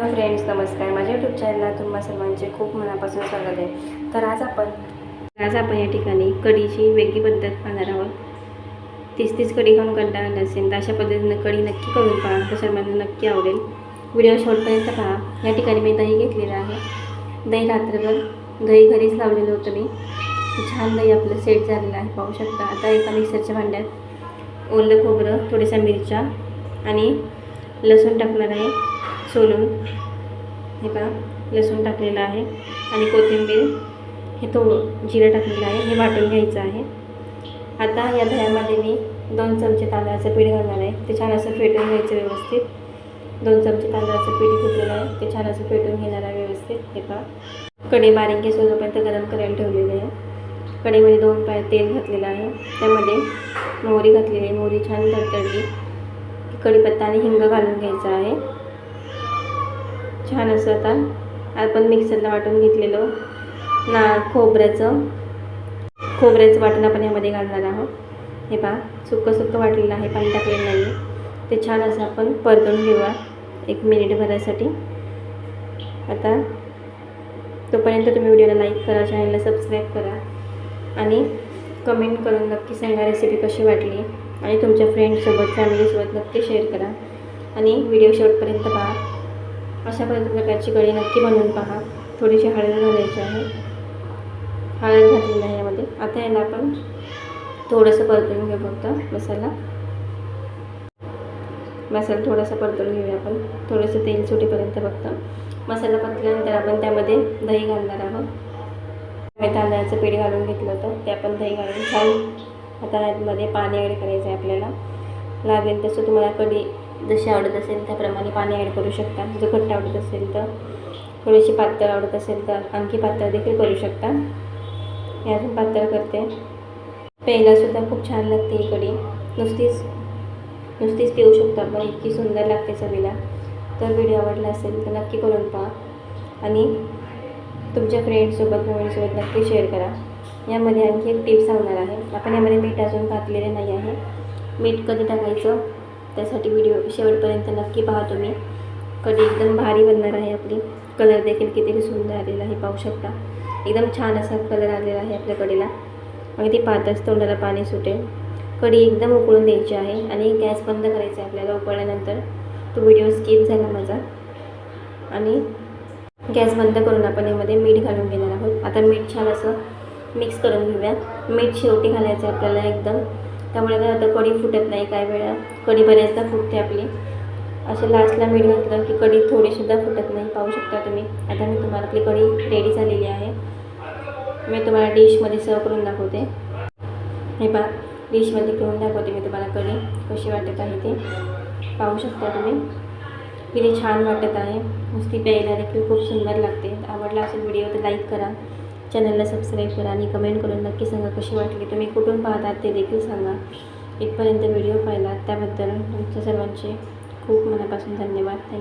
Hello friends नमस्कार. माझ्या YouTube चॅनलला तुम्हा सर्वांचे खूप मनापासून स्वागत आहे. तर आज आपण आज आपण या ठिकाणी कढीची वेगळी पद्धत पाहणार आहोत. तीस तीस कढी खाऊन कंटाळा आला असेल तर अशा पद्धतीनं कढी नक्की करून पहा. तर सर्वांना नक्की आवडेल. व्हिडिओ शॉर्टपर्यंत पहा. या ठिकाणी मी दही घेतलेलं आहे. दही रात्रभर दही घरीच लावलेलं होतं मी. छान दही आपलं सेट झालेलं आहे पाहू शकता. आता एका मिक्सरच्या भांड्यात ओलं खोबरं थोड्याशा मिरच्या आणि लसूण टाकणार आहे. सोलून हे पहा लसूण टाकलेलं आहे. आणि कोथिंबीर हे थोडं जिरं टाकलेलं आहे हे वाटून घ्यायचं आहे. आता या दह्यामध्ये मी दोन चमचे तांदळाचं पीठ घालणार आहे. ते छान असं फेटून घ्यायचं व्यवस्थित. दोन चमचे तांदळाचं पीठ घेतलेलं आहे. ते छान असं फेटून घेणार आहे व्यवस्थित. हे पहा. कढई बारीक गॅस जोपर्यंत गरम करायला ठेवलेली आहे. कढईमध्ये दोन पाय तेल घातलेलं आहे. त्यामध्ये मोहरी घातलेली आहे. मोहरी छान तडतडली. कढीपत्ता आणि हिंग घालून घ्यायचा आहे. छान असं आता. आपण मिक्सरला वाटून घेतलेलं. ना खोबऱ्याचं. खोबऱ्याचं वाटण आपण यामध्ये घालणार आहोत. हे पहा सुक्कं सुक्कं वाटलेलं आहे पाणी टाकलेलं नाही ते छान असं आपण परतून घेऊया एक मिनिट भरायसाठी आता तोपर्यंत तुम्ही व्हिडिओला लाईक करा चॅनलला सबस्क्राईब करा. आणि कमेंट करून नक्की सांगा रेसिपी कशी वाटली. आणि तुमच्या फ्रेंडसोबत फॅमिलीसोबत नक्की शेअर करा. आणि व्हिडिओ शेवटपर्यंत पहा. अशा प्रकारची कढी नक्की बनवून पहा. थोडीशी हळद घालायची आहे. हळद घातलेली आहे यामध्ये. आता याला आपण थोडंसं परतून घेऊ फक्त मसाला. मसाला थोडासा परतून घेऊया आपण. थोडंसं तेल सुटेपर्यंत फक्त. मसाला परतल्यानंतर आपण त्यामध्ये दही घालणार आहोत. तांदळाचं पीठ घालून घेतलं होतं. ते आपण दही घालून छान आता यामध्ये पाणी ॲड करायचं आहे आपल्याला. लागेल तसं तुम्हाला कढी जशी आवडत असेल त्याप्रमाणे पाणी ॲड करू शकता. जर घट्ट आवडत असेल तर थोडीशी पातळ आवडत असेल तर आणखी पातळ देखील करू शकता. हे अजून पातळ करते. प्यायलासुद्धा खूप छान लागते ही कढी. नुसतीच नुसतीच पिऊ शकतो आपण. इतकी सुंदर लागते चवीला. तर व्हिडिओ आवडला असेल तर नक्की करून पहा. आणि तुमच्या फ्रेंडसोबत फॅमिलीसोबत नक्की शेअर करा. यामध्ये आणखी एक टिप सांगणार आहे. आपण यामध्ये मीठ अजून घातलेले नाही आहे. मीठ कधी टाकायचं? त्यासाठी व्हिडिओ शेवटपर्यंत नक्की पहा तुम्ही. कढी एकदम भारी बनणार आहे आपली. कलर देखील कितीही सुंदर आलेला आहे पाहू शकता. एकदम छान असा कलर आलेला आहे आपल्या कढीला अगदी पातच तोंडाला पाणी सुटेल. कढी एकदम उकळून द्यायची आहे आणि गॅस बंद करायचा आहे आपल्याला उकळल्यानंतर. तो व्हिडिओ स्किप झाला माझा. आणि गॅस बंद करून आपण यामध्ये मीठ घालून घेणार आहोत. आता मीठ छान असं मिक्स करून घेऊया. मीठ शेवटी घालायचं आहे आपल्याला एकदम. त्यामुळे काय होतं कढी फुटत नाही काही वेळा. कढी बऱ्याचदा फुटते आपली. असं लास्टला मीठ घातलं की कढी थोडीसुद्धा फुटत नाही पाहू शकता तुम्ही. आता मी तुम्हाला आपली कढी रेडी झालेली आहे. मी तुम्हाला डिशमध्ये सर्व करून दाखवते. हे पा डिशमध्ये करून दाखवते मी तुम्हाला कढी. कशी वाटत आहे ते. पाहू शकता तुम्ही. किती छान वाटत आहे. नुसती प्यायला देखील खूप सुंदर लागते. आवडला असेल व्हिडिओ तर लाईक करा. चॅनलला सबस्क्राईब करा आणि कमेंट करून नक्की सांगा कशी वाटली. तुम्ही कुठून पाहतात ते देखील सांगा. इथपर्यंत व्हिडिओ पाहिला त्याबद्दल तुमच्या सर्वांचे खूप मनापासून धन्यवाद. थँक्यू